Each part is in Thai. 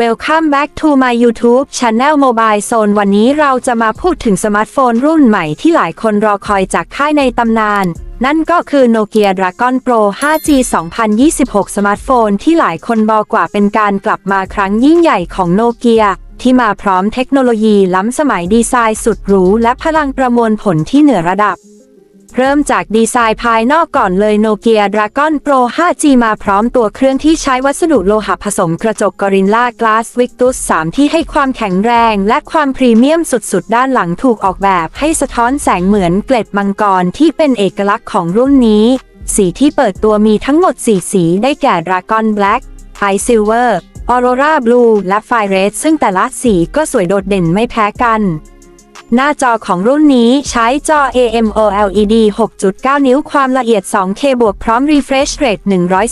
Welcome back to my YouTube Channel Mobile Zone วันนี้เราจะมาพูดถึงสมาร์ทโฟนรุ่นใหม่ที่หลายคนรอคอยจากค่ายในตำนาน นั่นก็คือ Nokia Dragon Pro 5G 2026 สมาร์ทโฟนที่หลายคนบอกว่าเป็นการกลับมาครั้งยิ่งใหญ่ของโนเกียที่มาพร้อมเทคโนโลยีล้ำสมัยดีไซน์สุดหรูและพลังประมวลผลที่เหนือระดับ เริ่มจากดีไซน์ภายนอกก่อนเลย Nokia Dragon Pro 5G มาพร้อมตัวเครื่องที่ใช้วัสดุโลหะผสมกระจก Gorilla Glass Victus 3ที่ให้ความแข็งแรงและความพรีเมียมสุดๆ ด้านหลังถูกออกแบบให้สะท้อนแสงเหมือนเกล็ดมังกรที่เป็นเอกลักษณ์ของรุ่นนี้ สีที่เปิดตัวมีทั้งหมด 4 สีได้แก่ Dragon Black Ice Silver Aurora Blue และ Fire Red ซึ่งแต่ละสีก็สวยโดดเด่นไม่แพ้กัน หน้าจอของรุ่นนี้ใช้จอ AMOLED 6.9 นิ้วความละเอียด 2K บวกพร้อม Refresh Rate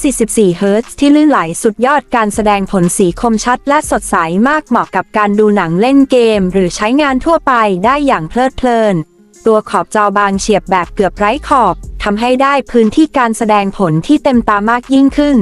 144 Hz ที่ลื่นไหลสุดยอดการแสดงผลสีคมชัดและสดใสมากเหมาะกับการดูหนังเล่นเกม หรือใช้งานทั่วไปได้อย่างเพลิดเพลิน ตัวขอบจอบางเฉียบแบบเกือบไร้ขอบทำให้ได้พื้นที่การแสดงผลที่เต็มตามากยิ่งขึ้น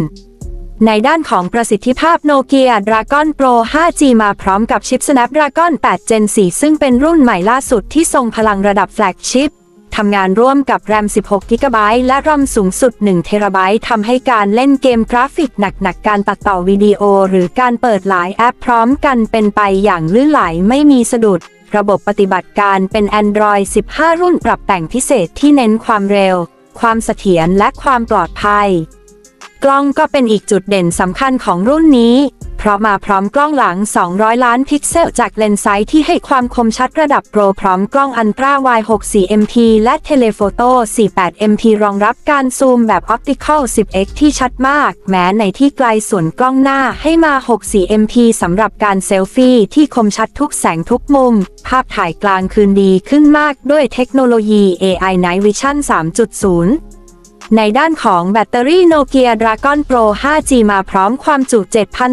ในด้านของประสิทธิภาพโนเกีย Dragon Pro 5G มาพร้อมกับชิป Snapdragon 8 Gen 4 ซึ่งเป็นรุ่นใหม่ล่าสุดที่ทรงพลังระดับแฟลกชิปทำงานร่วมกับ RAM 16 GB และ ROM สูงสุด 1 TB ทำให้การเล่นเกมกราฟิกหนักๆการตัดต่อวิดีโอ หรือการเปิดหลายแอปพร้อมกันเป็นไปอย่างลื่นไหลไม่มีสะดุด ระบบปฏิบัติการเป็น Android 15 รุ่นปรับแต่งพิเศษที่เน้นความเร็ว ความเสถียรและความปลอดภัย กล้องก็เป็นอีกจุดเด่นสำคัญของรุ่นนี้ เพราะมาพร้อมกล้องหลัง 200 ล้านพิกเซลจากเลนส์ไซส์ที่ให้ความคมชัดระดับโปรพร้อมกล้องอันตราไว64 MP และเทเลโฟโต้48 MP รองรับการซูมแบบ Optical 10x ที่ชัดมาก แม้ในที่ไกลส่วนกล้องหน้าให้มา 64 MP สำหรับการเซลฟี่ที่คมชัดทุกแสงทุกมุม ภาพถ่ายกลางคืนดีขึ้นมากด้วยเทคโนโลยี AI Night Vision 3.0 ในด้านของแบตเตอรี่โนเกีย Dragon Pro 5G มาพร้อมความจุ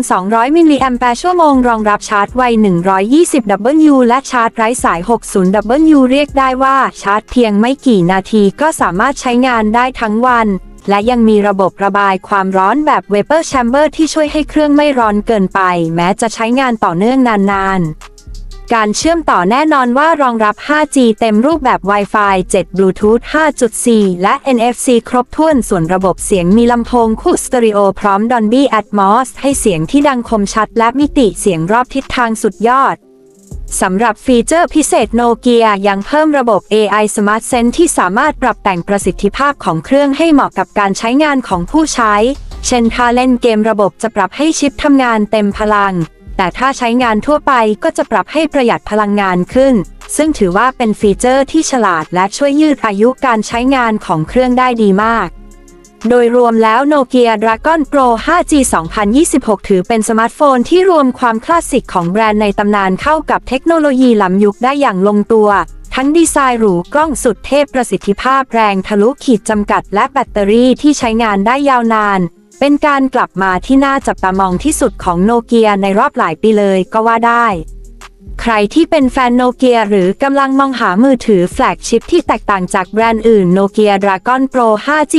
7,200 มิลลิแอมแปร์ชั่วโมง รองรับชาร์จไว 120W และชาร์จไร้สาย 60W เรียกได้ว่าชาร์จเพียงไม่กี่นาทีก็สามารถใช้งานได้ทั้งวัน และยังมีระบบระบายความร้อนแบบ Vapor Chamber ที่ช่วยให้เครื่องไม่ร้อนเกินไป แม้จะใช้งานต่อเนื่องนานๆ การเชื่อมต่อแน่นอนว่ารองรับ 5G เต็มรูปแบบ Wi-Fi 7 Bluetooth 5.4 และ NFC ครบถ้วน ส่วนระบบเสียงมีลำโพงคู่สเตอริโอพร้อม Dolby Atmos ให้เสียงที่ดังคมชัดและมิติเสียงรอบทิศทางสุดยอดสำหรับฟีเจอร์พิเศษโนเกียยังเพิ่มระบบ AI Smart Sense ที่สามารถปรับแต่งประสิทธิภาพของเครื่องให้เหมาะกับการใช้งานของผู้ใช้ เช่นถ้าเล่นเกมระบบจะปรับให้ชิปทำงานเต็มพลัง แต่ถ้าใช้งานทั่วไปก็จะปรับให้ประหยัดพลังงานขึ้น ซึ่งถือว่าเป็นฟีเจอร์ที่ฉลาดและช่วยยืดอายุการใช้งานของเครื่องได้ดีมาก โดยรวมแล้ว Nokia Dragon Pro 5G 2026 ถือเป็นสมาร์ทโฟนที่รวมความคลาสสิกของแบรนด์ในตำนานเข้ากับเทคโนโลยีล้ำยุคได้อย่างลงตัว ทั้งดีไซน์หรูกล้องสุดเทพประสิทธิภาพแรงทะลุขีดจำกัดและแบตเตอรี่ที่ใช้งานได้ยาวนาน เป็นการกลับมาที่น่าจับตามองที่สุดของโนเกียในรอบหลายปีเลยก็ว่าได้ ใครที่เป็นแฟนโนเกียหรือกำลังมองหามือถือแฟลกชิปที่แตกต่างจากแบรนด์อื่นโนเกีย Dragon Pro 5G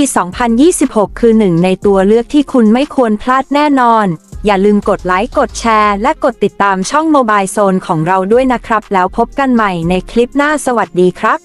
2026 คือหนึ่งในตัวเลือกที่คุณไม่ควรพลาดแน่นอน อย่าลืมกดไลค์กดแชร์และกดติดตามช่องโมบายโซนของเราด้วยนะครับ แล้วพบกันใหม่ในคลิปหน้าสวัสดีครับ